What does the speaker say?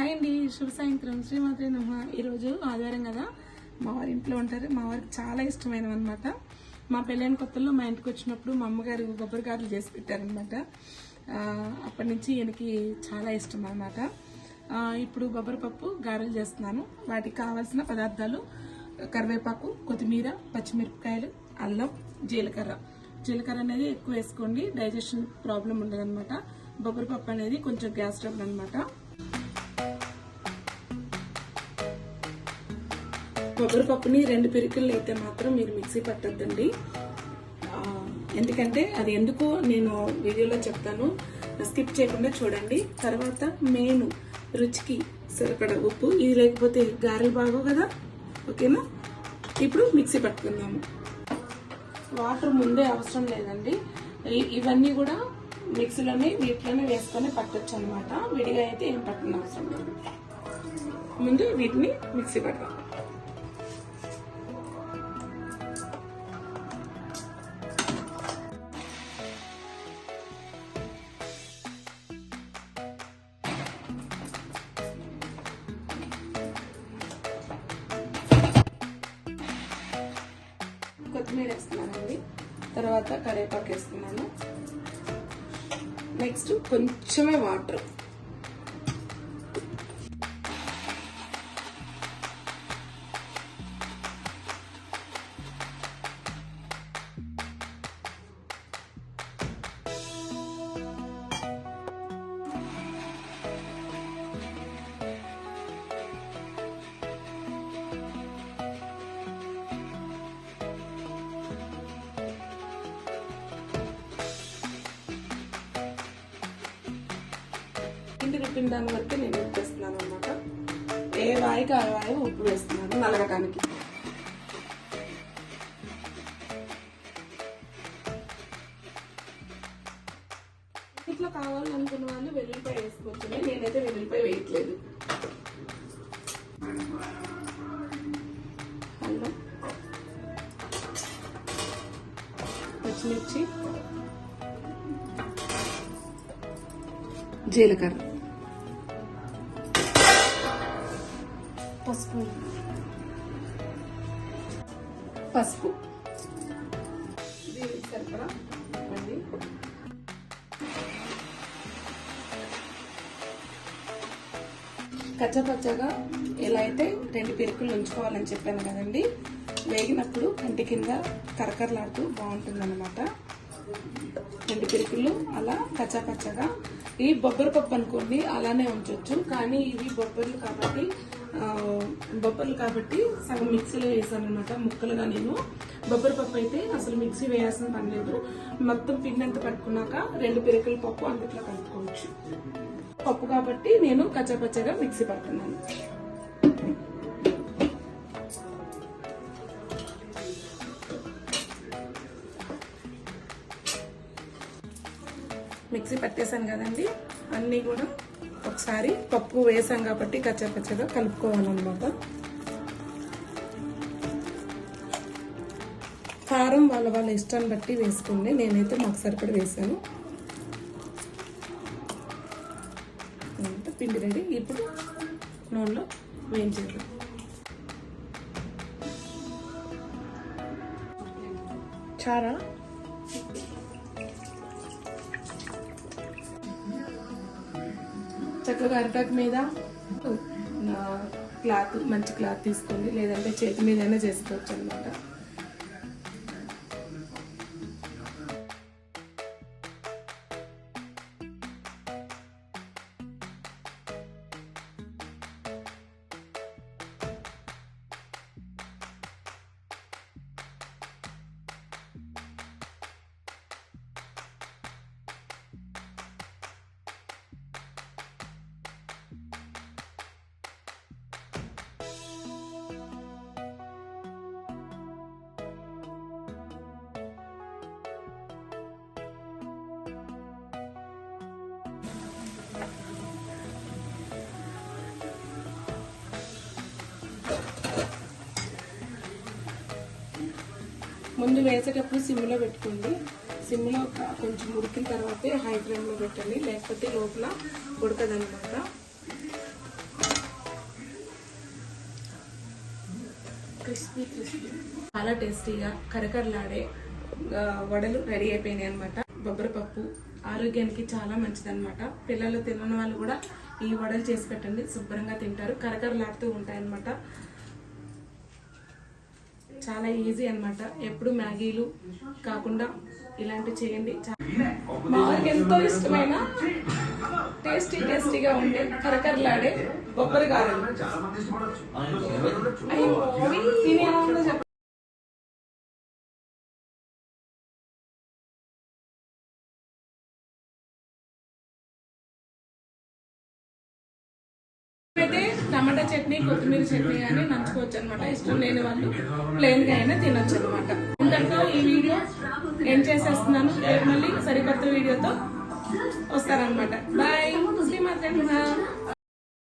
Hi అండి శుభ సాయంత్రం. శ్రీమాత్రి నమ. ఈరోజు ఆదివారం కదా? మా వారి ఇంట్లో ఉంటారు. మా వారికి చాలా ఇష్టమైనవి అనమాట మా పెళ్ళైన కొత్తల్లో మా ఇంటికి వచ్చినప్పుడు మా అమ్మగారు కొబ్బరికాయలు గారెలు చేసి పెట్టారనమాట అప్పటి నుంచి ఈయనకి చాలా ఇష్టం అనమాట ఇప్పుడు కొబ్బరి పప్పు గారెలు చేస్తున్నాను. వాటికి కావాల్సిన పదార్థాలు కరివేపాకు కొత్తిమీర పచ్చిమిరపకాయలు అల్లం జీలకర్ర. జీలకర్ర అనేది ఎక్కువ వేసుకోండి. డైజెషన్ ప్రాబ్లం ఉండదన్నమాట. బొబ్బరి పప్పు అనేది కొంచెం గ్యాస్ ట్రబుల్ అనమాట కొబ్బరి పప్పుని రెండు పిరికలు అయితే మాత్రం మీరు మిక్సీ పట్టద్దండి. ఎందుకంటే అది ఎందుకో నేను వీడియోలో చెప్తాను. స్కిప్ చేయకుండా చూడండి. తర్వాత మెయిన్ రుచికి సరిపడ ఉప్పు ఇది లేకపోతే గారెలు బాగో కదా? ఓకేనా? ఇప్పుడు మిక్సీ పట్టుకుందాము. వాటర్ ముందే అవసరం లేదండి. ఇవన్నీ కూడా మిక్సీలోనే వీటిలోనే వేసుకొని పట్టొచ్చు అనమాట విడిగా అయితే ఏం పట్టిన అవసరం లేదు. ముందు వీటిని మిక్సీ పడదాం కొత్తిమీర వేస్తున్నానండి తర్వాత కరివేపాకు వేస్తున్నాను నెక్స్ట్ కొంచెమే వాటర్. రుబ్బిన దాని వరకు నేను ఉప్పు వేస్తున్నాను అనమాట ఏ వాయికి ఆ రాయి ఉప్పు వేస్తున్నాను నలగటానికి. ఇంట్లో కావాలనుకున్న వాళ్ళు వెల్లుల్లిపాయ వేసుకోవచ్చు నేనైతే వెల్లుల్లిపాయ వేయట్లేదు. అల్లం పచ్చిమిర్చి. జీలకర్ర. పసుపు. పసుపు. దీనికి సరిపడా? మళ్ళీ. కచ్చపచ్చగా ఎలా అయితే రెండు పిరుకులు ఉంచుకోవాలని చెప్పాను కదండి వేగినప్పుడు కంటి కింద కరకరలాడుతూ బాగుంటుంది రెండు పిరుకులు అలా కచ్చాపచ్చగా ఈ బొబ్బరి పప్పు అనుకోండి అలానే ఉంచవచ్చు కానీ ఇవి బొబ్బర్లు కాబట్టి బొబ్బర్లు కాబట్టి సగం మిక్సీలో వేసాను అనమాట ముక్కలుగా నేను. బొబ్బరి పప్పు అయితే అసలు మిక్సీ వేయాల్సిన పని లేదు. మొత్తం పిండి అంతా పట్టుకున్నాక రెండు పిరకల పప్పు అందుట్లో కలుపుకోవచ్చు. పప్పు కాబట్టి నేను కచ్చాపచ్చగా మిక్సీ పడుతున్నాను. మిక్సీ పట్టేశాను కదండి. అన్నీ కూడా ఒకసారి పప్పు వేసాం కాబట్టి కచ్చపచ్చగా కలుపుకోవాలన్నమాట. కారం వాళ్ళ వాళ్ళ ఇష్టాన్ని బట్టి వేసుకోండి. నేనైతే మాకు సరిపడి వేసాను. పిండి రెడీ. ఇప్పుడు నూనెలో వేయించారు చారా? చక్కగా అరిటాకు మీద క్లాత్ మంచి క్లాత్ తీసుకోండి. లేదంటే చేతి మీదైనా చేసుకోవచ్చు అనమాట ముందు వేసేటప్పుడు సిమ్లో పెట్టుకోండి. సిమ్లో కొంచెం ఉడికిన తర్వాత హై ఫ్లేమ్లో పెట్టండి. లేకపోతే లోపల ఉడకదనమాట క్రిస్పీ క్రిస్పీ. చాలా టేస్టీగా కరకరలాడే వడలు రెడీ అయిపోయినాయి అనమాట బొబ్బరపప్పు ఆరోగ్యానికి చాలా మంచిదనమాట పిల్లలు తినని వాళ్ళు కూడా ఈ వడలు చేసి పెట్టండి. శుభ్రంగా తింటారు. కరకరలాడుతూ ఉంటాయన్నమాట. చాలా ఈజీ అన్నమాట. ఎప్పుడు మ్యాగీలు కాకుండా ఇలాంటివి చేయండి. చా- మా వారికి ఎంతో ఇష్టమైన టేస్టీ టేస్టీగా ఉండే కరకరలాడే బొబ్బరి గారెలు. అయ్యో తిని చెప్పండి. అయితే టమాటా చట్నీ కొత్తిమీర చట్నీ కానీ నంచుకోవచ్చు అనమాట ఇష్టం లేని వాళ్ళు ప్లెయిన్గా అయినా తినొచ్చు అనమాట ఇంతటితో ఈ వీడియో ఏం చేసేస్తున్నాను. రేపు మళ్ళీ సరికొత్త వీడియోతో వస్తారనమాట బాయ్ శ్రీమాత్ర